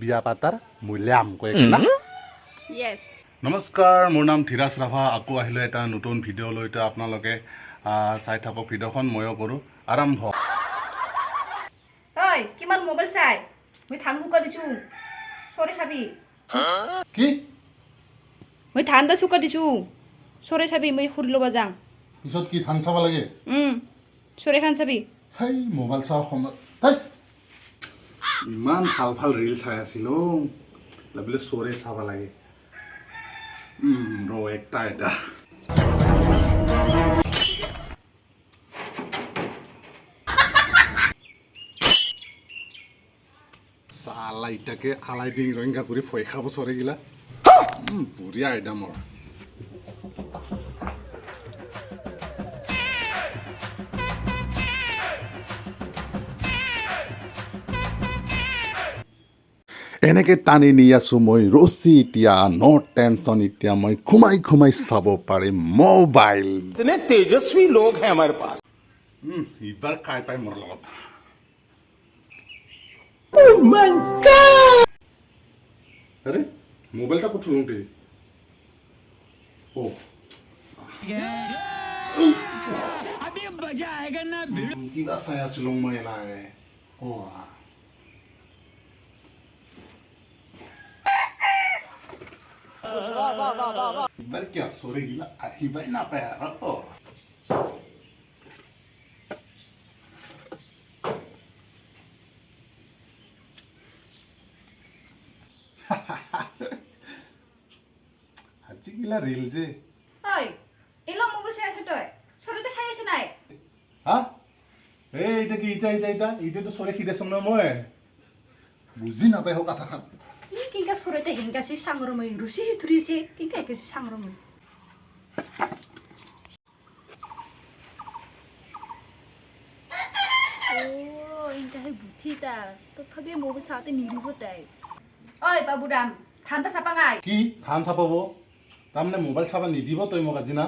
বিয়া পাতাৰ মূল্যাম কৈ না? নমস্কাৰ মোৰ নাম ধীৰাজ ৰাভা। আকৌ আহিলোঁ এটা নতুন ভিডিঅ' লৈ। তো আপোনালোকে চাই থাকক ভিডিঅ'খন ময়ো কৰোঁ। আৰম্ভ। ঐ কিমান মোবাইল চাই? মই ধান শুকা দিছোঁ। চৰে চাবি। কি? মই ধান এটা চুকা দিছোঁ। চৰে চাবি মই সুৰি ল'ব যাওঁ পিছত কি ধান চাব লাগে? চৰে খান চাবি। সেই মোবাইল চাওঁ সময়ত! ইমান ভাল ভাল ৰিল চাই আছিলোঁ। বোলে চৰে চাব লাগে। ৰ একটা এটা। চালা ইটাকে আলাই দিং ৰঙা কৰি ভয় খাব চৰেগিলা উম, বঢ়িয়া আইডা মোৰ এনেকে টানি নি আছো মই ৰছী এতিয়া ন টেনচন এতিয়া মই ঘুমাই ঘুমাই চাব পাৰিম মোবাইল इतने तेजस्वी लोग हैं हमारे पास এইবাৰ খাই পাই মোৰ লগত আরে মোবাইলটা কোথাও লুটে ও কিবা চাই আছিলো মই নাই অ এইবাৰ কি আচৰি গিলা আহিবাই নাপায় আৰু আজিগিলা ৰিল যে ঐ এইলো মোবাইল চাই আছে তই চৰতে চাই আছে নাই হা এই এইটা কি ইটা ইটা ইটা ইটাতো চৰে খিদাইছম ন মই বুজি নাপায় হো কথাখান ই কিংকা চৰতে হিংকাছি চাঙৰ মই ৰুচি ধৰিছে কিংকা একেছি চাঙৰ মই ও ইংকাহে বুদ্ধি তাৰ তথাপি মোবাইল চাওঁতে নিৰিব তাই ঐ বাবুৰাম ঠাণ্ডা চাপা নাই কি ধান চাপাব তাৰমানে মোবাইল চাবা নিদিব তই মোক আজি না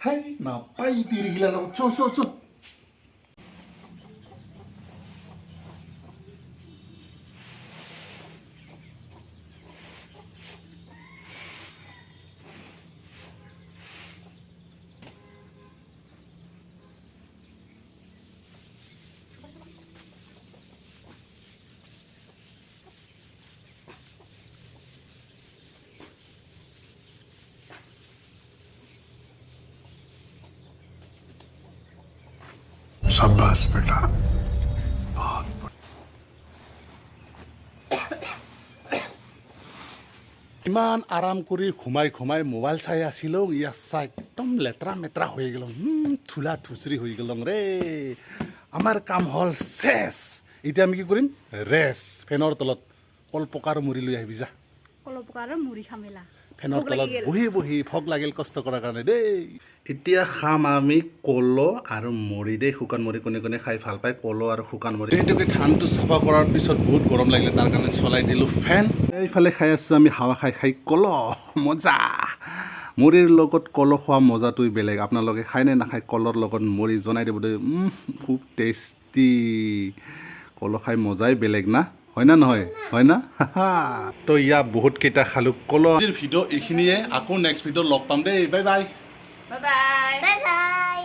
হাই নাপায় তিৰিগিলাৰ লগত চ চ চ সাব্বাস, বেটা। ইমান আরাম কৰি ঘুমাই ঘুমাই মোবাইল চাই আছিলোঁ ইয়াত চাই একদম লেতেৰা মেতেৰা হৈ গেলং। থুলা থুচৰি হৈ গেলং ৰে। আমাৰ কাম হ'ল চেছ। এতিয়া আমি কি কৰিম? ৰেচ ফেনৰ তলত কলপকাৰ মুড়ি লৈ আহিবি যা। কলপকাৰ মুড়ি খামেলা ফেনৰ তলত বহি বহি ভোক লাগিল কষ্ট কৰাৰ কাৰণে দেই। এতিয়া খাম আমি কল আৰু মুড়ি দেই শুকান মুড়ি কোনে কোনে খাই ভালো পায় কল আৰু শুকান মুড়ি সেইটোকে ধানটো চাফা কৰাৰ পিছত বহুত গৰম লাগিলে তাৰ কাৰণে চলাই দিলোঁ ফেন। এইফালে খাই আছোঁ আমি হাৱা খাই খাই কল মজা। মুড়িৰ লগত কল খোৱা মজাটোৱে বেলেগ। আপোনালোকে খায় নে নাখায় কলৰ লগত মুড়ি জনাই দিব দেই উম, খুব টেষ্টি কল খাই মজাই বেলেগ না। হয় না নহয়? হয় না? তো ইয়া বহুত কেইটা খালোঁ কল ভিডিঅ' এইখিনিয়ে। আকৌ নেক্সট ভিডিঅ'ত লগ পাম দেই। Bye bye bye bye.